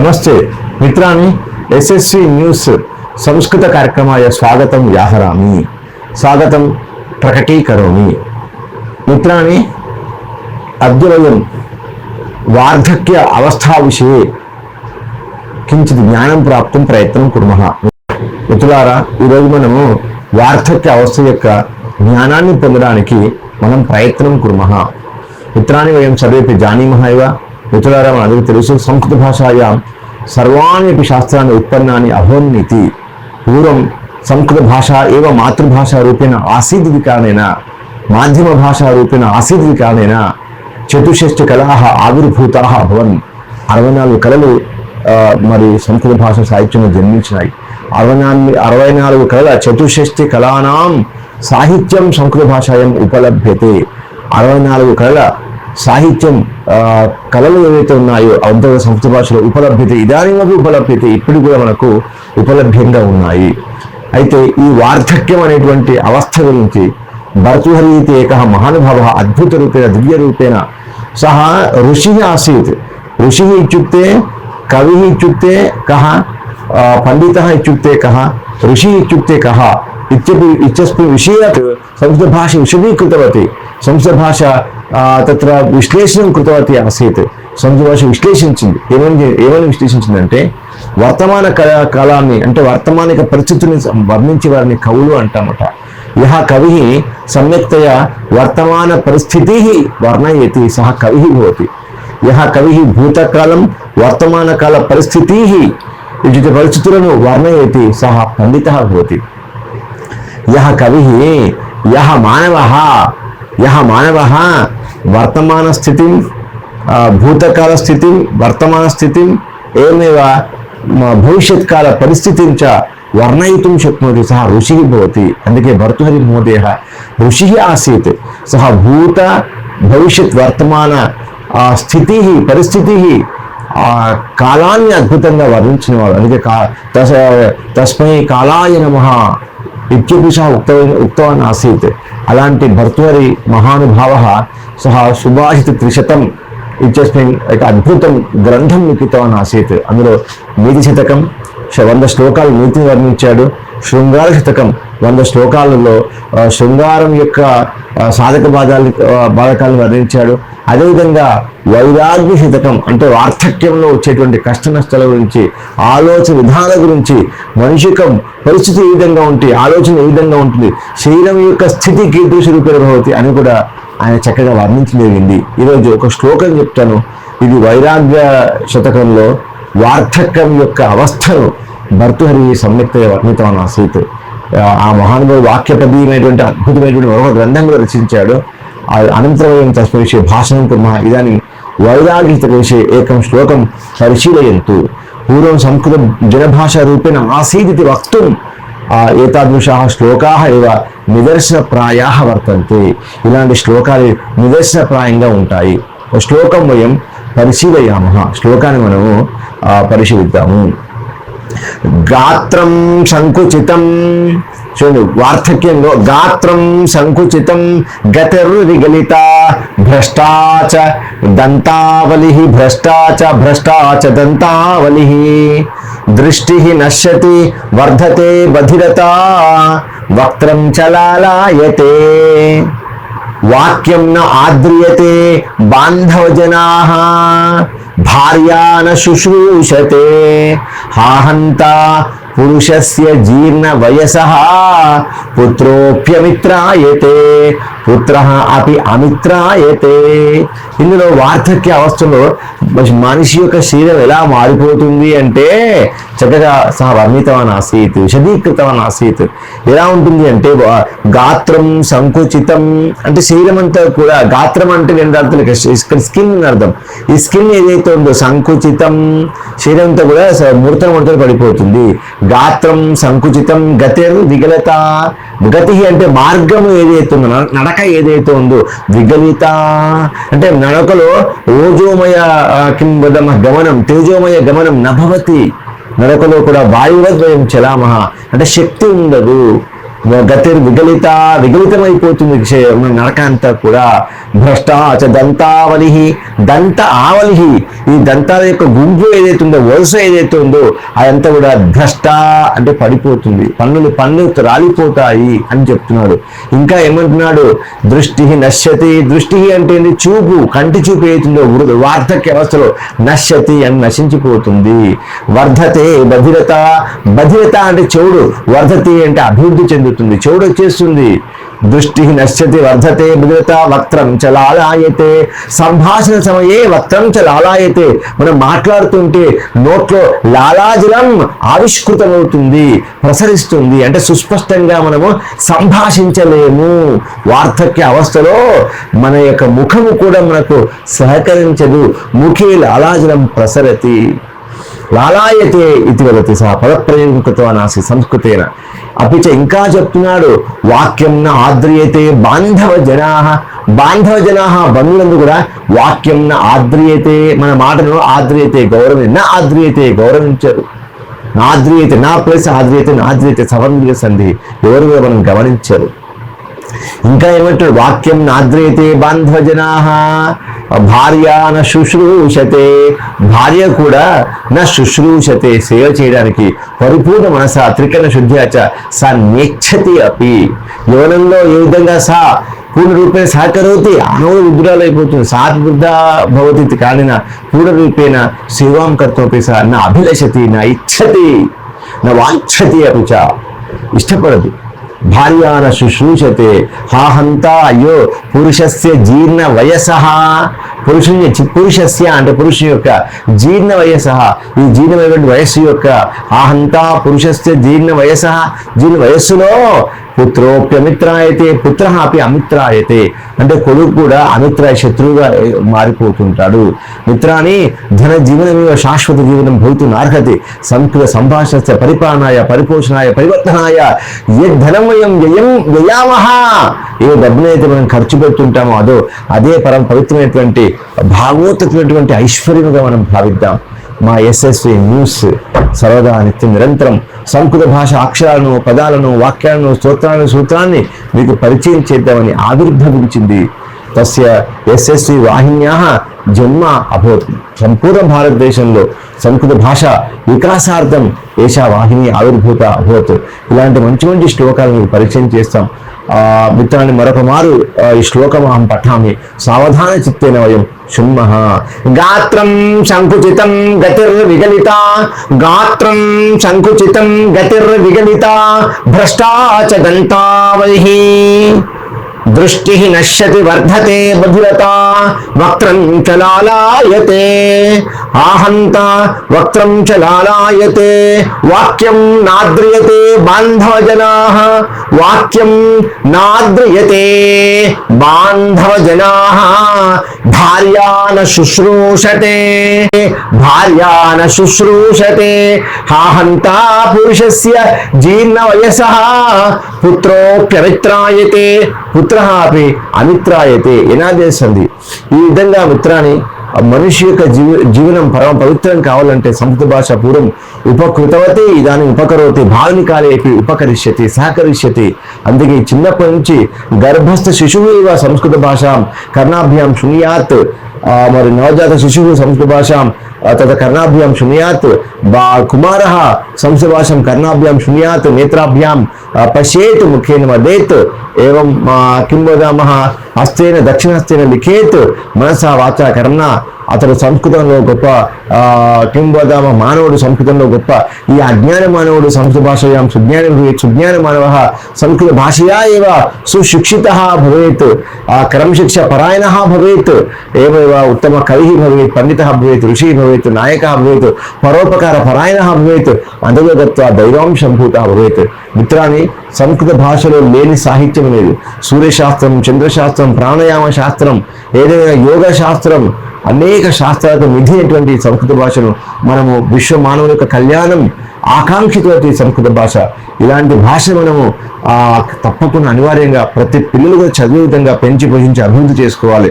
నమస్తే. మిత్రాన్ని SSC news సంస్కృత కార్యక్రమాయ స్వాగతం వ్యాహరామి. స్వాగతం ప్రకటీకరోమి. మిత్రాన్ని అద్య వయం వార్ధక్య అవస్థా విషయే కించిత్ జ్ఞానం ప్రాప్తం ప్రయత్నం కుర్మః. మిత్రులారా ఈరోజు మనము వార్ధక్య అవస్థ యొక్క జ్ఞానాన్ని పొందడానికి మనం ప్రయత్నం కుర్మః. మిత్రాన్ని వయం సర్వేపి జానీమः ఇవ? మిత్రులారా మనందరికీ తెలుసు సంస్కృత భాషాయాం సర్వాణి శాస్త్రాన్ని ఉత్పన్నాన్ని అహోన్నితి. పూర్వం సంస్కృత భాష ఏవ మాతృభాషా రూపేణ ఆసీదిది కారణేన మాధ్యమ భాషా రూపేణ ఆసీదిది కారణేన చతుషష్టి కళాः ఆవిర్భూతా అభవన్. అరవై నాలుగు కళలు మరి సంస్కృత భాష సాహిత్యంలో జన్మించినాయి. అరవై నాలుగు అరవై నాలుగు కళల చతుషష్టి కళానాం సాహిత్యం సంస్కృత భాషాయం ఉపలభ్యతే. అరవై నాలుగు కళల సాహిత్యం కళలు ఏవైతే ఉన్నాయో అంతర్గత సంస్కృత భాషలో ఉపలభ్యత ఇదానిమపి ఉపలభ్యత ఇప్పుడు కూడా మనకు ఉపలభ్యంగా ఉన్నాయి. అయితే ఈ వార్ధక్యం అనేటువంటి అవస్థ గురించి భర్తృహరి ఏక మహానుభావ అద్భుత రూపేణ దివ్య రూపేణ సహా ఋషి ఆసీత్. ఋషి ఇత్యుక్తే కవి ఇత్యుక్తే కహ పండిత ఇత్యుక్తే కహ ఋషి ఇత్యుక్తే కహ ఇత్యపి ఇచ్చస్మిన్ విషయాత్ సంస్కృత భాష విశదీకృతవతి. సంస్కృత భాష తత్ర విశ్లేషణం కృతవతి ఆసీత్. సంస్కృత భాష విశ్లేషించింది. ఏమని ఏమని విశ్లేషించిందంటే వర్తమాన కళ కాలాన్ని అంటే వర్తమానిక పరిస్థితుల్ని వర్ణించే వారిని కవులు అంటామట. యహ కవి సమ్యక్తయ వర్తమాన పరిస్థితి వర్ణయతి సహ కవి భవతి. యహ కవి భూతకాలం వర్తమానకాల పరిస్థితి ఇటు పరిస్థితులను వర్ణయతి సహ పండిత భవతి. యహ కవి యహ మానవ యహ మానవ వర్తమాన స్థితిం భూతకాల స్థితిం వర్తమాన స్థితిం ఏమేవ మ- భవిష్యత్ కాల పరిస్థితిం చ వర్ణయితుం శక్నోతి సహ ఋషి భవతి. అందుకే భర్తృహరి మహోదయ ఋషి ఆసీత్ సహ భూత భవిష్యత్ వర్తమాన స్థితి పరిస్థితి కాలాన్ని అద్భుతంగా వర్ణించినవాడు. అందుకే కా తస్మై కాలాయ నమ ఇత్యపి సహ ఉక్తవైన ఉక్తవాన్ ఆసీత్ అలాంటి భర్తృహరి మహానుభావ సహ సుభాషిత త్రిశతం ఇచ్చేసిన అద్భుతం గ్రంథం లిఖితవాన్ ఆసీత్ అందులో నీతి శతకం వంద శ్లోకాలు నీతిని వర్ణించాడు. శృంగార శతకం. వంద శ్లోకాలలో శృంగారం యొక్క సాధక బాధాలు బాధకాలను వర్ణించాడు. అదేవిధంగా వైరాగ్య శతకం అంటే వార్ధక్యంలో వచ్చేటువంటి కష్ట నష్టాల గురించి ఆలోచన విధానం గురించి మనిషికం పరిస్థితి ఏ విధంగా ఉంటే ఆలోచన ఏ విధంగా ఉంటుంది శరీరం యొక్క స్థితి కీర్తి రూపేణ అని కూడా ఆయన చక్కగా వర్ణించడం ఈరోజు ఒక శ్లోకం చెప్తాను. ఇది వైరాగ్య శతకంలో వార్ధక్యం యొక్క అవస్థను భర్తృహరి సంయుక్త వర్ణితం ఆసీత్ ఆ మహానుభావుడు వాక్యపదీయమైనటువంటి అద్భుతమైనటువంటి మరొక గ్రంథం కూడా రచించాడు. ఆ అనంతరం తస్మిన్ విషయ భాషణం కుర్మः ఇదాनीं వైరాగ్యతవిషये ఏకం శ్లోకం పరిశీలయంతు. పూర్వం సంస్కృత జనభాషారూపేణ ఆసీదితి వక్తుం ఆ శ్లోకా ఇవ ఏవ నిదర్శనప్రాయాः వర్తంతే. ఇలాంటి శ్లోకాలు నిదర్శనప్రాయంగా ఉంటాయి. ఒక శ్లోకం వయం పరిశీలయామ శ్లోకాన్ని మనము పరిశీలిద్దాము. గాత్రం సంకుచితం. చూడు వార్ధక్యంలో గాత్రం సంకుచితం గతిర్విగలిత భ్రష్టాచ దంతావలి భ్రష్టాచ భ్రష్టాచ దంతావలి. దృష్టి నశ్యతి వర్ధతే బధిరత. వక్త్రం చలాయతే వాక్యం న ఆద్రియతే బాంధవజనా భార్యా న శుశ్రూషతే హాహంత పురుషస్య జీర్ణ వయస పుత్రోప్యమిత్రాయతే పుత్ర అపి అమిత్రాయతే. ఇందులో వార్ధక్య అవస్థలో మనిషి యొక్క శరీరం ఎలా మారిపోతుంది అంటే చక్కగా సహ వర్ణితవాన్ ఆసీత్ విశదీకృతవాన్ ఆసీత్. ఎలా ఉంటుంది అంటే గాత్రం సంకుచితం అంటే శరీరం అంతా కూడా గాత్రం అంటే రెండు అర్థాలు ఇక్కడ స్కిన్ అర్థం. ఈ స్కిన్ ఏదైతే ఉందో సంకుచితం శరీరం అంతా కూడా ముడతలు ముడతలు పడిపోతుంది. గాత్రం సంకుచితం గతిర్ విగలత. గతి అంటే మార్గం ఏదైతే ఉందో నడక ఏదైతే ఉందో విగలిత. అంటే నడకలో ఓజోమయ కిం గమనం తేజోమయ గమనం నభవతి. నడకలో కూడా వాయువద్వయం చలామహ. అంటే శక్తి ఉండదు. గతి విగలిత విగలితమైపోతుంది నడక అంతా కూడా. భ్రష్టాచ దంతావలిహి దంత ఆవలిహి ఈ దంతాల యొక్క గుంపు ఏదైతే ఉందో వరుస ఏదైతే ఉందో అదంతా కూడా భ్రష్ట అంటే పడిపోతుంది. పన్నులు పన్నులు రాలిపోతాయి అని చెప్తున్నాడు. ఇంకా ఏమంటున్నాడు? దృష్టి నశ్యతి. దృష్టి అంటే ఏంటి? చూపు. కంటి చూపు ఏదైతుందో వార్ధక్య అవస్థలో నశ్యతి అని నశించిపోతుంది. వర్ధతే బధిరత. బధిరత అంటే చెవుడు. వర్ధతి అంటే అభివృద్ధి చెందుతుంది చెవుడు వచ్చేస్తుంది. దృష్టి నశ్యతి వర్ధతే బధిరత వక్త్రం చలాలాయతే సంభాషణ సమయే వక్త్రం చలాలాయతే మనం మాట్లాడుతుంటే నోట్లో లాలాజలం ఆవిష్కృతమవుతుంది ప్రసరిస్తుంది. అంటే సుస్పష్టంగా మనము సంభాషించలేము. వార్ధక్య అవస్థలో మన యొక్క ముఖము కూడా మనకు సహకరించదు. ముఖే లాలాజలం ప్రసరతి. లాలాయతే ఇది వదతి సహ పదప్రయోగకృతవానాసి సంస్కృతేన. అపిచ ఇంకా చెప్తున్నాడు వాక్యం న ఆద్రియతే బాంధవ జనా బాంధవ జనా బంధువులందు కూడా వాక్యం న ఆద్రియతే మన మాటను ఆద్రియతే గౌరవం నా ఆద్రియతే గౌరవించరు నాద్రియతే నా ప్లస్ ఆద్రియతే నాద్రియతే సవర్ణ సంధి ఎవరు కూడా మనం గమనించరు. ఇంకా ఏమంటాడు వాక్యం నాద్రియతే బాంధవజనా భార్య న శుశ్రూషతే. భార్య కూడా నా శుశ్రూషతే. సేవ చేయడానికి పరిపూర్ణ మనస త్రికరణ శుద్ధి శుద్ధ్యాచ సా నేచ్చతి అపి. యవనంలో ఏ విధంగా సా పూర్ణరూపేణ సహకరోతి? అనవడు విద్రాలు అయిపోతుంది. సాత్ వృద్ధ భవతి కానిన పూర్ణరూపేణ సేవాం కర్తోపి సా నా అభిలషతి నా ఇచ్చతి నా వాంఛతి అపి చ. ఇష్టపడదు. భార్యాన శుశ్రూషతే హాహంతా అయ్యో పురుషస్య జీర్ణ వయస. పురుషుని పురుషస్య అంటే పురుషుని యొక్క జీర్ణ వయస. ఈ జీర్ణమైనటువంటి వయస్సు యొక్క ఆహంతా పురుషస్య జీర్ణ వయస. జీర్ణ వయస్సులో పుత్రోప్యమిత్రాయతే పుత్ర అపి అమిత్రాయతే. అంటే కొడుకు కూడా అమిత్రాయ శత్రువుగా మారిపోతుంటాడు. మిత్రాని ధన జీవనమేవ శాశ్వత జీవనం భవితున్న అర్హతి. సంస్కృత సంభాషణ పరిపాలనాయ పరిపోషణాయ పరివర్తనాయ. ఏ వయం వ్యయం వ్యయామహ ఏ డబ్బునైతే మనం ఖర్చు పెడుతుంటామో అదో అదే పరం పవిత్రమైనటువంటి భాగవతమైనటువంటి ఐశ్వర్యముగా మనం భావిద్దాం. మా ఎస్ఎస్వి న్యూస్ సర్వదా నిత్యం నిరంతరం సంస్కృత భాష అక్షరాలను పదాలను వాక్యాలను స్తోత్రాలను సూత్రాన్ని మీకు పరిచయం చేద్దామని ఆవిర్భవించింది తస్య ఎస్ఎస్వి వాహిన్యా జన్మ అభవత్. సంపూర్ణ భారతదేశంలో సంస్కృత భాష వికాసార్థం ఏషా వాహిని ఆవిర్భూత అభవత్. ఇలాంటి మంచి మంచి శ్లోకాలను మీకు పరిచయం చేస్తాం. మిత్రాన్ని మరొక మారు ఈ శ్లోకం అహం పఠామి. సావధాన చిత్తేన వయం శృణ్మః. గాత్రం సంకుచితం గతిర్విగలిత గాత్రం సంకుచితం గతిర్విగలిత భ్రష్టాచ చ దంతావైః దృష్టి నశ్యతి వర్ధతే బధురత వక్త్రం చ లాలాయతే ఆహంత వక్త్రం చ లాలాయతే వాక్యం నాద్రియతే బాంధవజనా వాక్యం నాద్రియతే బాంధవజనా భార్యాన శుశ్రూషతే భార్యాన శుశ్రూషతే. హాహంతా పురుషస్య జీర్ణ వయస పుత్రోప్యమిత్రాయతే. పుత్ర అపి అమిత్రాయతే. చేస్తుంది ఈ విధంగా మిత్రాన్ని మనిషి యొక్క జీవ జీవనం పరమ పవిత్రం కావాలంటే సంస్కృత భాష పూర్వం ఉపకృతవతి దాని ఉపకరోతి భావిని కాలేపి ఉపకరిష్యతి సహకరిష్యతి. అందుకే చిన్నప్పటి నుంచి గర్భస్థ శిశువు ఇవ సంస్కృత భాష కర్ణాభ్యాం శృణుయాత్ మరి నవజాత శిశువు సంస్కృత భాష ఆ, తత కర్ణాభ్యాం శృణుయాత్ బా కుమార సంస్కృత భాషం కర్ణాభ్యాం శృణుయాత్ నేత్రాభ్యాం ఆ, పశ్యేత్ ముఖేన వదేత్ ఏవం కిం వదామः హస్తేన దక్షిణహస్తేన లిఖేత్ మనసా వాచ కర్ణ అతడు సంస్కృతంలో గొప్ప ఆ, కిం వదామ మానవుడు సంస్కృతంలో గొప్ప ఈ అజ్ఞాన మానవుడు సంస్కృత భాషయాం సుజ్ఞాన సుజ్ఞాన మానవ సంస్కృత భాషయా ఇవ సుశిక్షిత భవేత్ క్రమశిక్ష పరాయణ భవేత్ ఏవైవ ఉత్తమ కవి భవేత్ పండిత భవేత్ ఋషి భవేత్ నాయక భవేత్ పరోపకార పరాయణ భవేత్ అందులో గత్వ దైవాంశంభూత భవేత్ మిత్రాన్ని సంస్కృత భాషలో లేని సాహిత్యం లేదు. సూర్యశాస్త్రం చంద్రశాస్త్రం ప్రాణాయామ శాస్త్రం ఏదైనా యోగ శాస్త్రం అనేక శాస్త్రాలకు మిధి అయినటువంటి సంస్కృత భాషను మనము విశ్వ మానవుల యొక్క కళ్యాణం ఆకాంక్షితమైన సంస్కృత భాష. ఇలాంటి భాష మనము ఆ, తప్పకుండా అనివార్యంగా ప్రతి పిల్లలు కూడా చదివే విధంగా పెంచి పోషించి అభివృద్ధి చేసుకోవాలి.